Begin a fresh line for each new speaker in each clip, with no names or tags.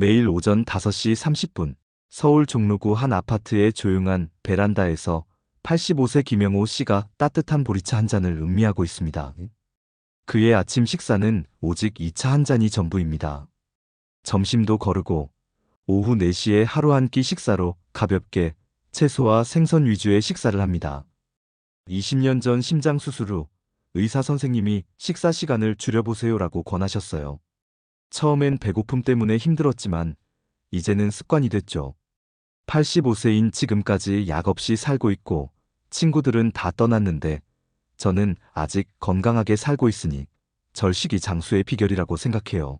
매일 오전 5시 30분 서울 종로구 한 아파트의 조용한 베란다에서 85세 김영호 씨가 따뜻한 보리차 한 잔을 음미하고 있습니다. 그의 아침 식사는 오직 이차한 잔이 전부입니다. 점심도 거르고 오후 4시에 하루 한 끼 식사로 가볍게 채소와 생선 위주의 식사를 합니다. 20년 전 심장 수술 후 의사 선생님이 식사 시간을 줄여보세요라고 권하셨어요. 처음엔 배고픔 때문에 힘들었지만 이제는 습관이 됐죠. 85세인 지금까지 약 없이 살고 있고 친구들은 다 떠났는데 저는 아직 건강하게 살고 있으니 절식이 장수의 비결이라고 생각해요.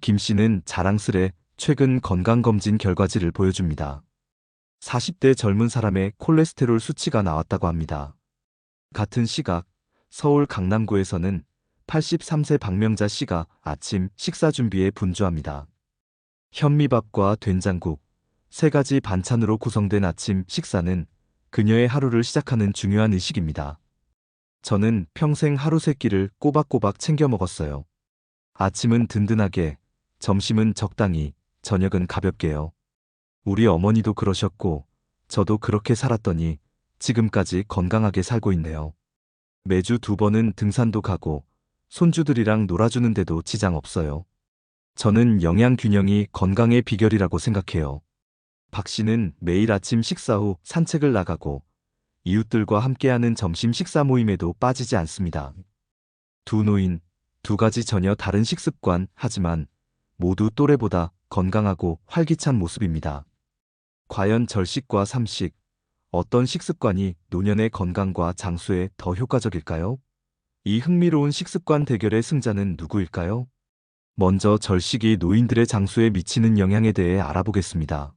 김 씨는 자랑스레 최근 건강검진 결과지를 보여줍니다. 40대 젊은 사람의 콜레스테롤 수치가 나왔다고 합니다. 같은 시각 서울 강남구에서는 83세 박명자 씨가 아침 식사 준비에 분주합니다. 현미밥과 된장국, 세 가지 반찬으로 구성된 아침 식사는 그녀의 하루를 시작하는 중요한 의식입니다. 저는 평생 하루 세 끼를 꼬박꼬박 챙겨 먹었어요. 아침은 든든하게, 점심은 적당히, 저녁은 가볍게요. 우리 어머니도 그러셨고, 저도 그렇게 살았더니 지금까지 건강하게 살고 있네요. 매주 두 번은 등산도 가고, 손주들이랑 놀아주는데도 지장 없어요. 저는 영양 균형이 건강의 비결이라고 생각해요. 박 씨는 매일 아침 식사 후 산책을 나가고 이웃들과 함께하는 점심 식사 모임에도 빠지지 않습니다. 두 노인, 두 가지 전혀 다른 식습관 하지만 모두 또래보다 건강하고 활기찬 모습입니다. 과연 절식과 삼식, 어떤 식습관이 노년의 건강과 장수에 더 효과적일까요? 이 흥미로운 식습관 대결의 승자는 누구일까요? 먼저 절식이 노인들의 장수에 미치는 영향에 대해 알아보겠습니다.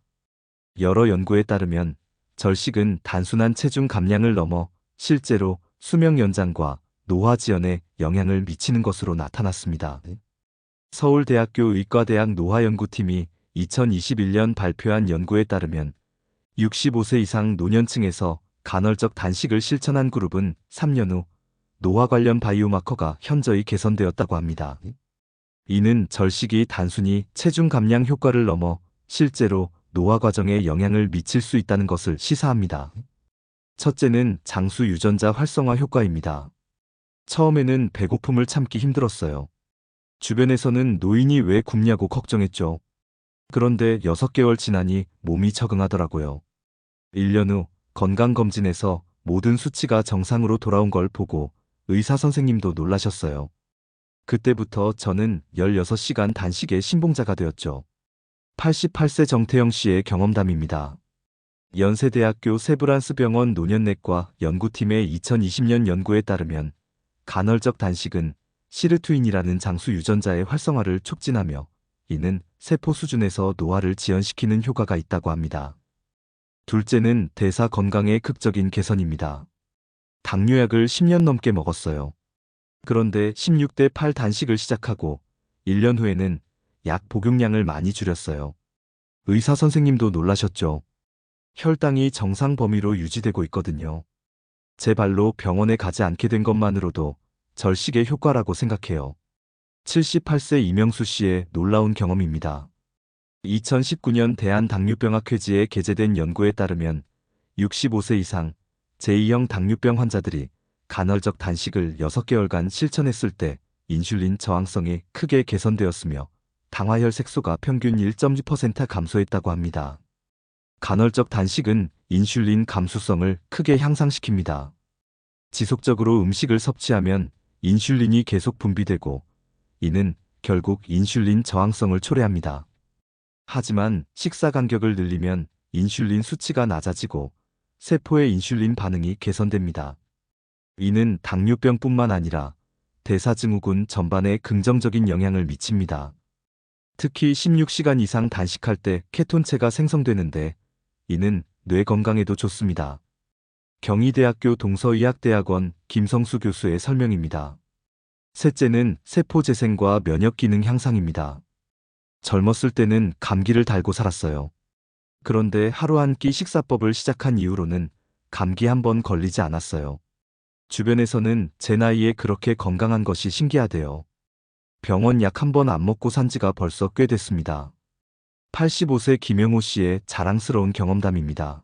여러 연구에 따르면 절식은 단순한 체중 감량을 넘어 실제로 수명 연장과 노화 지연에 영향을 미치는 것으로 나타났습니다. 서울대학교 의과대학 노화연구팀이 2021년 발표한 연구에 따르면 65세 이상 노년층에서 간헐적 단식을 실천한 그룹은 3년 후 노화 관련 바이오마커가 현저히 개선되었다고 합니다. 이는 절식이 단순히 체중 감량 효과를 넘어 실제로 노화 과정에 영향을 미칠 수 있다는 것을 시사합니다. 첫째는 장수 유전자 활성화 효과입니다. 처음에는 배고픔을 참기 힘들었어요. 주변에서는 노인이 왜 굶냐고 걱정했죠. 그런데 6개월 지나니 몸이 적응하더라고요. 1년 후 건강검진에서 모든 수치가 정상으로 돌아온 걸 보고 의사 선생님도 놀라셨어요. 그때부터 저는 16시간 단식의 신봉자가 되었죠. 88세 정태영 씨의 경험담입니다. 연세대학교 세브란스 병원 노년내과 연구팀의 2020년 연구에 따르면 간헐적 단식은 시르투인이라는 장수 유전자의 활성화를 촉진하며 이는 세포 수준에서 노화를 지연시키는 효과가 있다고 합니다. 둘째는 대사 건강의 극적인 개선입니다. 당뇨약을 10년 넘게 먹었어요. 그런데 16대 8 단식을 시작하고 1년 후에는 약 복용량을 많이 줄였어요. 의사 선생님도 놀라셨죠. 혈당이 정상 범위로 유지되고 있거든요. 제 발로 병원에 가지 않게 된 것만으로도 절식의 효과라고 생각해요. 78세 이명수 씨의 놀라운 경험입니다. 2019년 대한당뇨병학회지에 게재된 연구에 따르면 65세 이상 제2형 당뇨병 환자들이 간헐적 단식을 6개월간 실천했을 때 인슐린 저항성이 크게 개선되었으며 당화혈 색소가 평균 1.2% 감소했다고 합니다. 간헐적 단식은 인슐린 감수성을 크게 향상시킵니다. 지속적으로 음식을 섭취하면 인슐린이 계속 분비되고 이는 결국 인슐린 저항성을 초래합니다. 하지만 식사 간격을 늘리면 인슐린 수치가 낮아지고 세포의 인슐린 반응이 개선됩니다. 이는 당뇨병뿐만 아니라 대사증후군 전반에 긍정적인 영향을 미칩니다. 특히 16시간 이상 단식할 때 케톤체가 생성되는데 이는 뇌 건강에도 좋습니다. 경희대학교 동서의학대학원 김성수 교수의 설명입니다. 셋째는 세포 재생과 면역 기능 향상입니다. 젊었을 때는 감기를 달고 살았어요. 그런데 하루 한 끼 식사법을 시작한 이후로는 감기 한 번 걸리지 않았어요. 주변에서는 제 나이에 그렇게 건강한 것이 신기하대요. 병원 약 한 번 안 먹고 산 지가 벌써 꽤 됐습니다. 85세 김영호 씨의 자랑스러운 경험담입니다.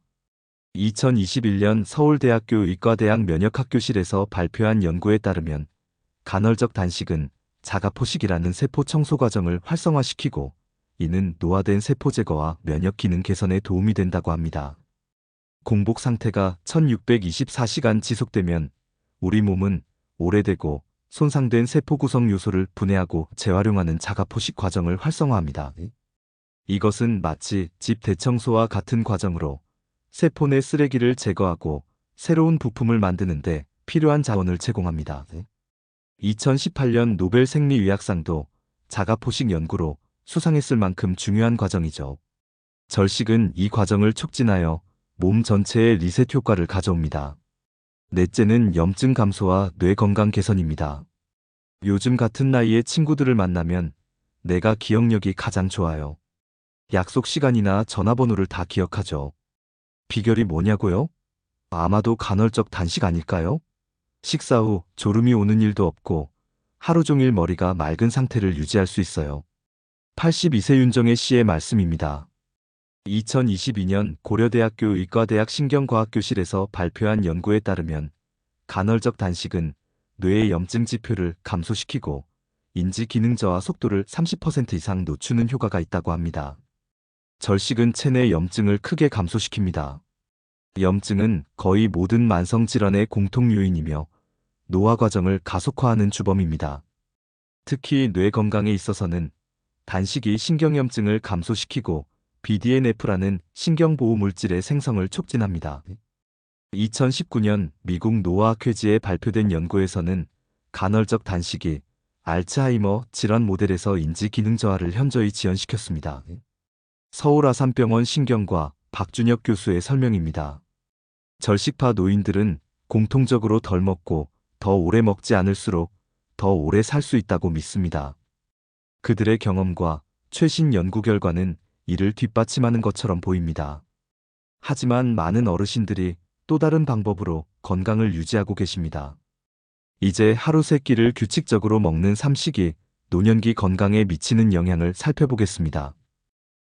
2021년 서울대학교 의과대학 면역학교실에서 발표한 연구에 따르면 간헐적 단식은 자가 포식이라는 세포 청소 과정을 활성화시키고 이는 노화된 세포 제거와 면역 기능 개선에 도움이 된다고 합니다. 공복 상태가 1624시간 지속되면 우리 몸은 오래되고 손상된 세포 구성 요소를 분해하고 재활용하는 자가 포식 과정을 활성화합니다. 이것은 마치 집 대청소와 같은 과정으로 세포 내 쓰레기를 제거하고 새로운 부품을 만드는데 필요한 자원을 제공합니다. 2018년 노벨 생리의학상도 자가 포식 연구로 수상했을 만큼 중요한 과정이죠. 절식은 이 과정을 촉진하여 몸 전체에 리셋 효과를 가져옵니다. 넷째는 염증 감소와 뇌 건강 개선입니다. 요즘 같은 나이에 친구들을 만나면 내가 기억력이 가장 좋아요. 약속 시간이나 전화번호를 다 기억하죠. 비결이 뭐냐고요? 아마도 간헐적 단식 아닐까요? 식사 후 졸음이 오는 일도 없고 하루 종일 머리가 맑은 상태를 유지할 수 있어요. 82세 윤정혜 씨의 말씀입니다. 2022년 고려대학교 의과대학 신경과학교실에서 발표한 연구에 따르면 간헐적 단식은 뇌의 염증 지표를 감소시키고 인지 기능 저하 속도를 30% 이상 늦추는 효과가 있다고 합니다. 절식은 체내 염증을 크게 감소시킵니다. 염증은 거의 모든 만성 질환의 공통 요인이며 노화 과정을 가속화하는 주범입니다. 특히 뇌 건강에 있어서는 단식이 신경염증을 감소시키고 BDNF라는 신경보호 물질의 생성을 촉진합니다. 2019년 미국 노화학회지에 발표된 연구에서는 간헐적 단식이 알츠하이머 질환 모델에서 인지 기능 저하를 현저히 지연시켰습니다. 서울 아산병원 신경과 박준혁 교수의 설명입니다. 절식파 노인들은 공통적으로 덜 먹고 더 오래 먹지 않을수록 더 오래 살 수 있다고 믿습니다. 그들의 경험과 최신 연구 결과는 이를 뒷받침하는 것처럼 보입니다. 하지만 많은 어르신들이 또 다른 방법으로 건강을 유지하고 계십니다. 이제 하루 세 끼를 규칙적으로 먹는 삼식이 노년기 건강에 미치는 영향을 살펴보겠습니다.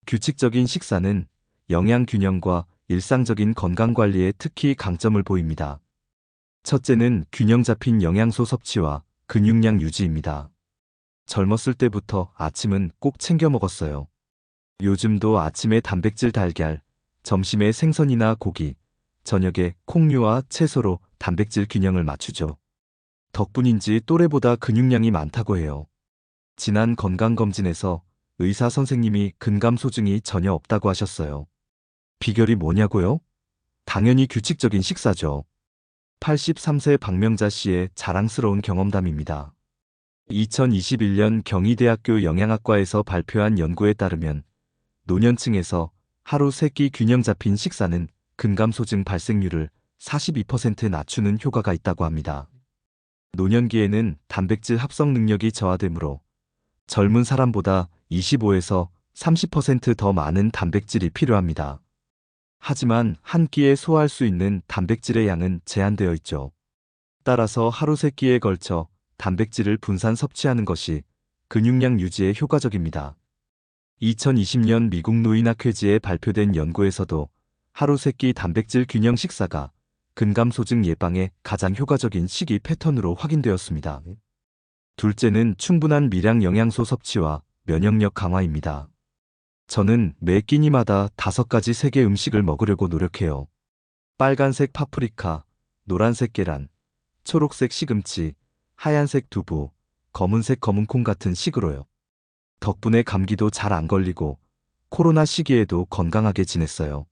규칙적인 식사는 영양 균형과 일상적인 건강 관리에 특히 강점을 보입니다. 첫째는 균형 잡힌 영양소 섭취와 근육량 유지입니다. 젊었을 때부터 아침은 꼭 챙겨 먹었어요. 요즘도 아침에 단백질 달걀, 점심에 생선이나 고기, 저녁에 콩류와 채소로 단백질 균형을 맞추죠. 덕분인지 또래보다 근육량이 많다고 해요. 지난 건강검진에서 의사 선생님이 근감 소증이 전혀 없다고 하셨어요. 비결이 뭐냐고요? 당연히 규칙적인 식사죠. 83세 박명자 씨의 자랑스러운 경험담입니다. 2021년 경희대학교 영양학과에서 발표한 연구에 따르면 노년층에서 하루 세끼 균형 잡힌 식사는 근감소증 발생률을 42% 낮추는 효과가 있다고 합니다. 노년기에는 단백질 합성 능력이 저하되므로 젊은 사람보다 25에서 30%더 많은 단백질이 필요합니다. 하지만 한 끼에 소화할 수 있는 단백질의 양은 제한되어 있죠. 따라서 하루 세 끼에 걸쳐 단백질을 분산 섭취하는 것이 근육량 유지에 효과적입니다. 2020년 미국 노인학회지에 발표된 연구에서도 하루 세끼 단백질 균형 식사가 근감소증 예방에 가장 효과적인 식이 패턴으로 확인되었습니다. 둘째는 충분한 미량 영양소 섭취와 면역력 강화입니다. 저는 매 끼니마다 다섯 가지 세개 음식을 먹으려고 노력해요. 빨간색 파프리카, 노란색 계란, 초록색 시금치, 하얀색 두부, 검은색 검은콩 같은 식으로요. 덕분에 감기도 잘 안 걸리고 코로나 시기에도 건강하게 지냈어요.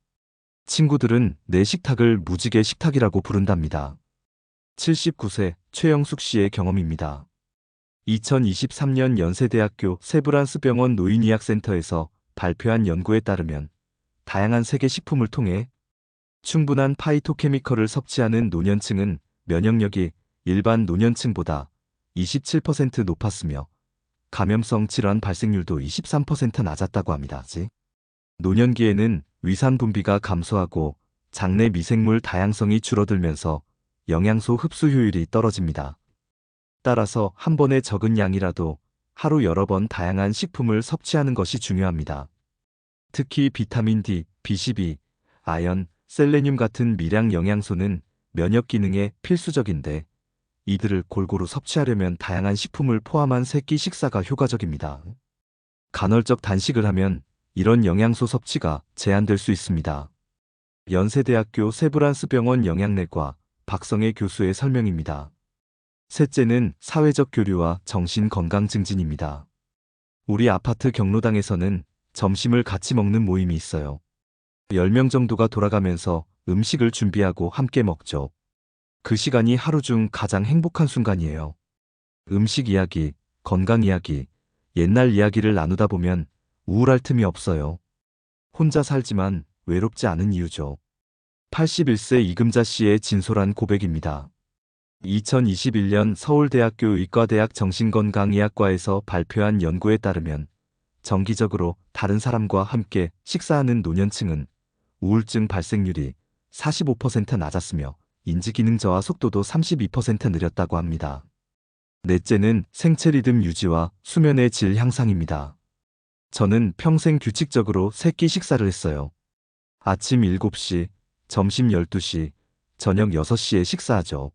친구들은 내 식탁을 무지개 식탁이라고 부른답니다. 79세 최영숙 씨의 경험입니다. 2023년 연세대학교 세브란스병원 노인의학센터에서 발표한 연구에 따르면 다양한 세계 식품을 통해 충분한 파이토케미컬을 섭취하는 노년층은 면역력이 일반 노년층보다 27% 높았으며 감염성 질환 발생률도 23% 낮았다고 합니다. 노년기에는 위산 분비가 감소하고 장내 미생물 다양성이 줄어들면서 영양소 흡수 효율이 떨어집니다. 따라서 한 번에 적은 양이라도 하루 여러 번 다양한 식품을 섭취하는 것이 중요합니다. 특히 비타민 D, B12, 아연, 셀레늄 같은 미량 영양소는 면역 기능에 필수적인데 이들을 골고루 섭취하려면 다양한 식품을 포함한 새끼 식사가 효과적입니다. 간헐적 단식을 하면 이런 영양소 섭취가 제한될 수 있습니다. 연세대학교 세브란스 병원 영양내과 박성애 교수의 설명입니다. 셋째는 사회적 교류와 정신 건강 증진입니다. 우리 아파트 경로당에서는 점심을 같이 먹는 모임이 있어요. 10명 정도가 돌아가면서 음식을 준비하고 함께 먹죠. 그 시간이 하루 중 가장 행복한 순간이에요. 음식 이야기, 건강 이야기, 옛날 이야기를 나누다 보면 우울할 틈이 없어요. 혼자 살지만 외롭지 않은 이유죠. 81세 이금자 씨의 진솔한 고백입니다. 2021년 서울대학교 의과대학 정신건강의학과에서 발표한 연구에 따르면 정기적으로 다른 사람과 함께 식사하는 노년층은 우울증 발생률이 45% 낮았으며 인지기능 저하 속도도 32% 느렸다고 합니다. 넷째는 생체 리듬 유지와 수면의 질 향상입니다. 저는 평생 규칙적으로 세끼 식사를 했어요. 아침 7시, 점심 12시, 저녁 6시에 식사하죠.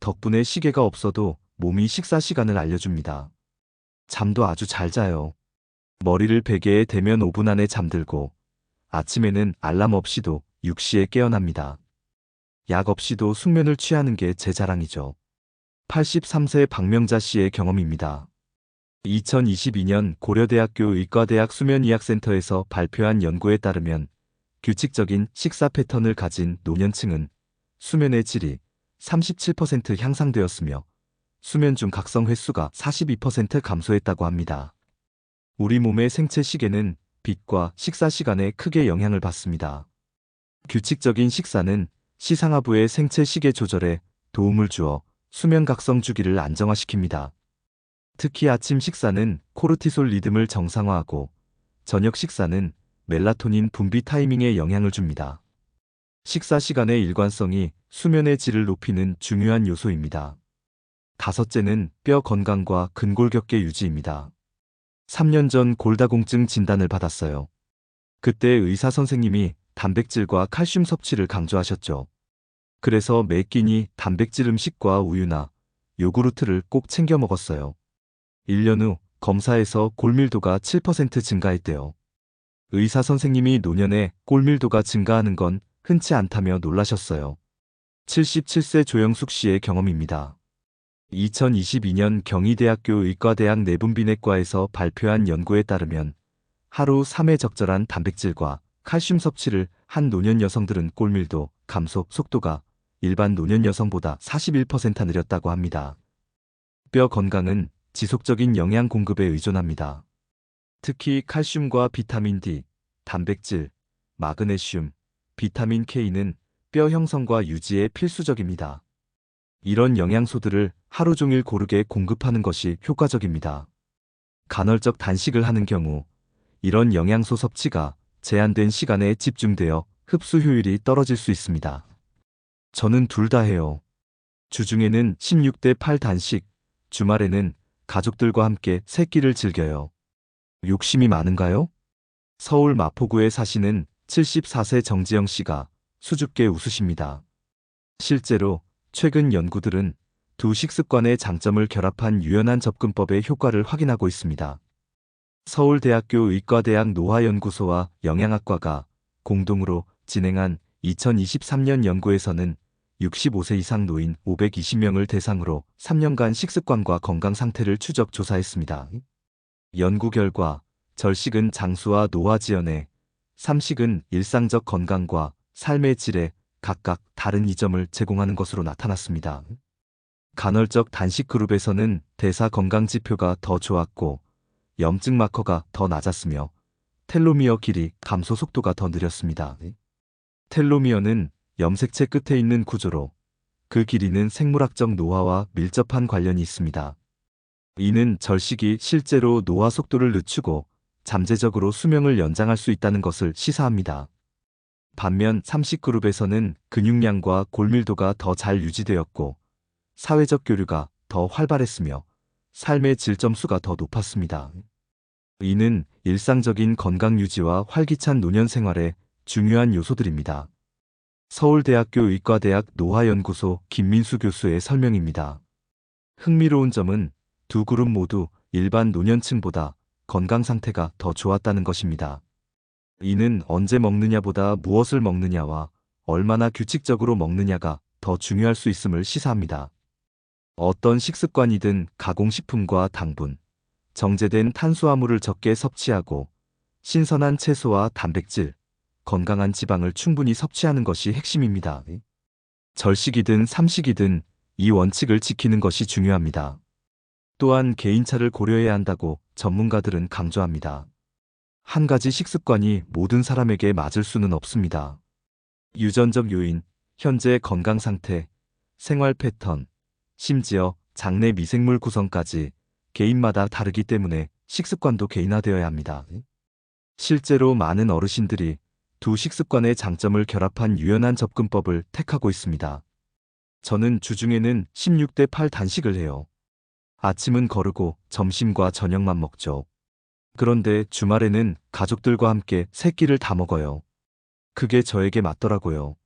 덕분에 시계가 없어도 몸이 식사 시간을 알려줍니다. 잠도 아주 잘 자요. 머리를 베개에 대면 5분 안에 잠들고 아침에는 알람 없이도 6시에 깨어납니다. 약 없이도 숙면을 취하는 게 제 자랑이죠. 83세 박명자 씨의 경험입니다. 2022년 고려대학교 의과대학 수면의학센터에서 발표한 연구에 따르면 규칙적인 식사 패턴을 가진 노년층은 수면의 질이 37% 향상되었으며 수면 중 각성 횟수가 42% 감소했다고 합니다. 우리 몸의 생체 시계는 빛과 식사 시간에 크게 영향을 받습니다. 규칙적인 식사는 시상하부의 생체 시계 조절에 도움을 주어 수면 각성 주기를 안정화시킵니다. 특히 아침 식사는 코르티솔 리듬을 정상화하고 저녁 식사는 멜라토닌 분비 타이밍에 영향을 줍니다. 식사 시간의 일관성이 수면의 질을 높이는 중요한 요소입니다. 다섯째는 뼈 건강과 근골격계 유지입니다. 3년 전 골다공증 진단을 받았어요. 그때 의사 선생님이 단백질과 칼슘 섭취를 강조하셨죠. 그래서 매 끼니 단백질 음식과 우유나 요구르트를 꼭 챙겨 먹었어요. 1년 후 검사에서 골밀도가 7% 증가했대요. 의사 선생님이 노년에 골밀도가 증가하는 건 흔치 않다며 놀라셨어요. 77세 조영숙 씨의 경험입니다. 2022년 경희대학교 의과대학 내분비내과에서 발표한 연구에 따르면 하루 3회 적절한 단백질과 칼슘 섭취를 한 노년 여성들은 골밀도 감소 속도가 일반 노년 여성보다 41% 느렸다고 합니다. 뼈 건강은 지속적인 영양 공급에 의존합니다. 특히 칼슘과 비타민 D, 단백질, 마그네슘, 비타민 K는 뼈 형성과 유지에 필수적입니다. 이런 영양소들을 하루 종일 고르게 공급하는 것이 효과적입니다. 간헐적 단식을 하는 경우 이런 영양소 섭취가 제한된 시간에 집중되어 흡수 효율이 떨어질 수 있습니다. 저는 둘 다 해요. 주중에는 16대 8 단식, 주말에는 가족들과 함께 새끼를 즐겨요. 욕심이 많은가요? 서울 마포구에 사시는 74세 정지영 씨가 수줍게 웃으십니다. 실제로 최근 연구들은 두 식습관의 장점을 결합한 유연한 접근법의 효과를 확인하고 있습니다. 서울대학교 의과대학 노화연구소와 영양학과가 공동으로 진행한 2023년 연구에서는 65세 이상 노인 520명을 대상으로 3년간 식습관과 건강 상태를 추적 조사했습니다. 연구 결과 절식은 장수와 노화 지연에, 삼식은 일상적 건강과 삶의 질에 각각 다른 이점을 제공하는 것으로 나타났습니다. 간헐적 단식 그룹에서는 대사 건강 지표가 더 좋았고 염증 마커가 더 낮았으며 텔로미어 길이 감소 속도가 더 느렸습니다. 텔로미어는 염색체 끝에 있는 구조로 그 길이는 생물학적 노화와 밀접한 관련이 있습니다. 이는 절식이 실제로 노화 속도를 늦추고 잠재적으로 수명을 연장할 수 있다는 것을 시사합니다. 반면 30그룹에서는 근육량과 골밀도가 더 잘 유지되었고 사회적 교류가 더 활발했으며 삶의 질점수가 더 높았습니다. 이는 일상적인 건강 유지와 활기찬 노년 생활에 중요한 요소들입니다. 서울대학교 의과대학 노화연구소 김민수 교수의 설명입니다. 흥미로운 점은 두 그룹 모두 일반 노년층보다 건강 상태가 더 좋았다는 것입니다. 이는 언제 먹느냐보다 무엇을 먹느냐와 얼마나 규칙적으로 먹느냐가 더 중요할 수 있음을 시사합니다. 어떤 식습관이든 가공식품과 당분, 정제된 탄수화물을 적게 섭취하고 신선한 채소와 단백질, 건강한 지방을 충분히 섭취하는 것이 핵심입니다. 절식이든 삼식이든 이 원칙을 지키는 것이 중요합니다. 또한 개인차를 고려해야 한다고 전문가들은 강조합니다. 한 가지 식습관이 모든 사람에게 맞을 수는 없습니다. 유전적 요인, 현재 건강 상태, 생활 패턴, 심지어 장내 미생물 구성까지 개인마다 다르기 때문에 식습관도 개인화되어야 합니다. 실제로 많은 어르신들이 두 식습관의 장점을 결합한 유연한 접근법을 택하고 있습니다. 저는 주중에는 16대 8 단식을 해요. 아침은 거르고 점심과 저녁만 먹죠. 그런데 주말에는 가족들과 함께 세 끼를 다 먹어요. 그게 저에게 맞더라고요.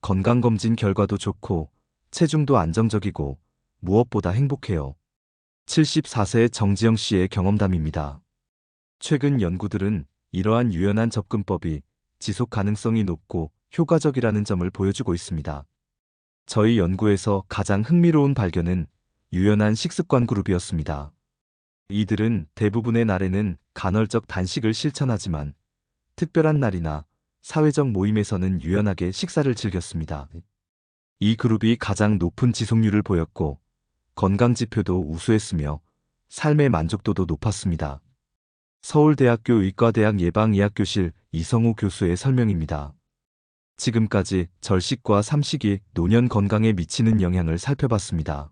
건강검진 결과도 좋고 체중도 안정적이고 무엇보다 행복해요. 74세 정지영 씨의 경험담입니다. 최근 연구들은 이러한 유연한 접근법이 지속 가능성이 높고 효과적이라는 점을 보여주고 있습니다. 저희 연구에서 가장 흥미로운 발견은 유연한 식습관 그룹이었습니다. 이들은 대부분의 날에는 간헐적 단식을 실천하지만 특별한 날이나 사회적 모임에서는 유연하게 식사를 즐겼습니다. 이 그룹이 가장 높은 지속률을 보였고 건강 지표도 우수했으며 삶의 만족도도 높았습니다. 서울대학교 의과대학 예방의학교실 이성우 교수의 설명입니다. 지금까지 절식과 삼식이 노년 건강에 미치는 영향을 살펴봤습니다.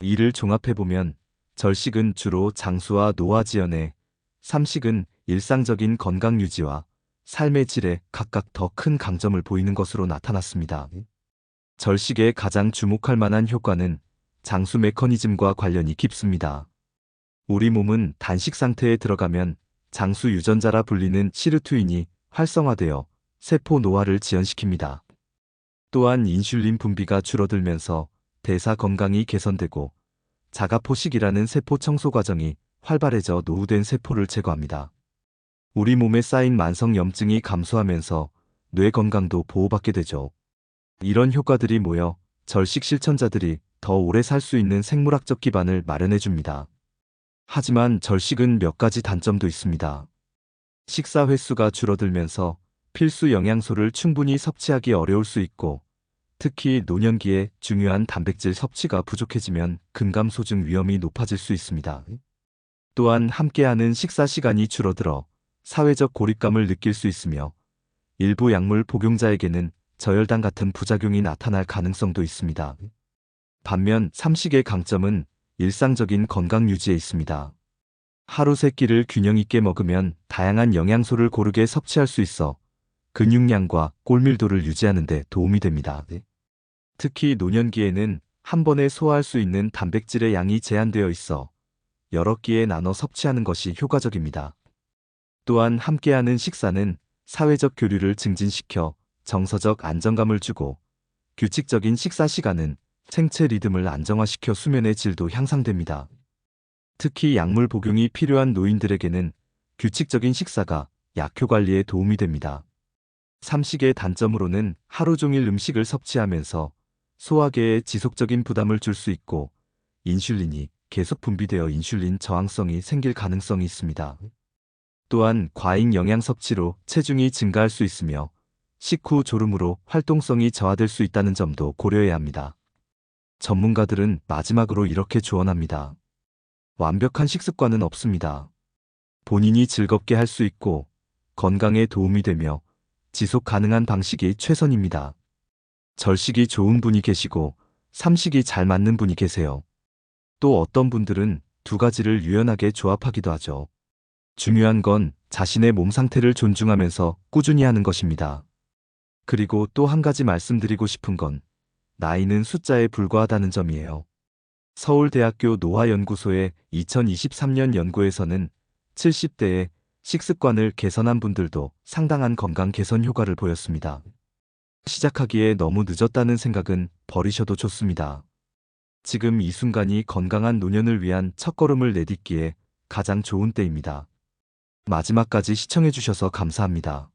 이를 종합해보면 절식은 주로 장수와 노화 지연에, 삼식은 일상적인 건강 유지와 삶의 질에 각각 더 큰 강점을 보이는 것으로 나타났습니다. 절식의 가장 주목할 만한 효과는 장수 메커니즘과 관련이 깊습니다. 우리 몸은 단식 상태에 들어가면 장수 유전자라 불리는 시르투인이 활성화되어 세포 노화를 지연시킵니다. 또한 인슐린 분비가 줄어들면서 대사 건강이 개선되고 자가포식이라는 세포 청소 과정이 활발해져 노후된 세포를 제거합니다. 우리 몸에 쌓인 만성 염증이 감소하면서 뇌 건강도 보호받게 되죠. 이런 효과들이 모여 절식 실천자들이 더 오래 살 수 있는 생물학적 기반을 마련해 줍니다. 하지만 절식은 몇 가지 단점도 있습니다. 식사 횟수가 줄어들면서 필수 영양소를 충분히 섭취하기 어려울 수 있고 특히 노년기에 중요한 단백질 섭취가 부족해지면 근감소증 위험이 높아질 수 있습니다. 또한 함께하는 식사 시간이 줄어들어 사회적 고립감을 느낄 수 있으며 일부 약물 복용자에게는 저혈당 같은 부작용이 나타날 가능성도 있습니다. 반면 삼식의 강점은 일상적인 건강 유지에 있습니다. 하루 세 끼를 균형 있게 먹으면 다양한 영양소를 고르게 섭취할 수 있어 근육량과 골밀도를 유지하는 데 도움이 됩니다. 특히 노년기에는 한 번에 소화할 수 있는 단백질의 양이 제한되어 있어 여러 끼에 나눠 섭취하는 것이 효과적입니다. 또한 함께하는 식사는 사회적 교류를 증진시켜 정서적 안정감을 주고 규칙적인 식사 시간은 생체 리듬을 안정화시켜 수면의 질도 향상됩니다. 특히 약물 복용이 필요한 노인들에게는 규칙적인 식사가 약효 관리에 도움이 됩니다. 삼식의 단점으로는 하루 종일 음식을 섭취하면서 소화계에 지속적인 부담을 줄 수 있고 인슐린이 계속 분비되어 인슐린 저항성이 생길 가능성이 있습니다. 또한 과잉 영양 섭취로 체중이 증가할 수 있으며 식후 졸음으로 활동성이 저하될 수 있다는 점도 고려해야 합니다. 전문가들은 마지막으로 이렇게 조언합니다. 완벽한 식습관은 없습니다. 본인이 즐겁게 할 수 있고 건강에 도움이 되며 지속 가능한 방식이 최선입니다. 절식이 좋은 분이 계시고 삼식이 잘 맞는 분이 계세요. 또 어떤 분들은 두 가지를 유연하게 조합하기도 하죠. 중요한 건 자신의 몸 상태를 존중하면서 꾸준히 하는 것입니다. 그리고 또 한 가지 말씀드리고 싶은 건 나이는 숫자에 불과하다는 점이에요. 서울대학교 노화연구소의 2023년 연구에서는 70대에 식습관을 개선한 분들도 상당한 건강 개선 효과를 보였습니다. 시작하기에 너무 늦었다는 생각은 버리셔도 좋습니다. 지금 이 순간이 건강한 노년을 위한 첫걸음을 내딛기에 가장 좋은 때입니다. 마지막까지 시청해주셔서 감사합니다.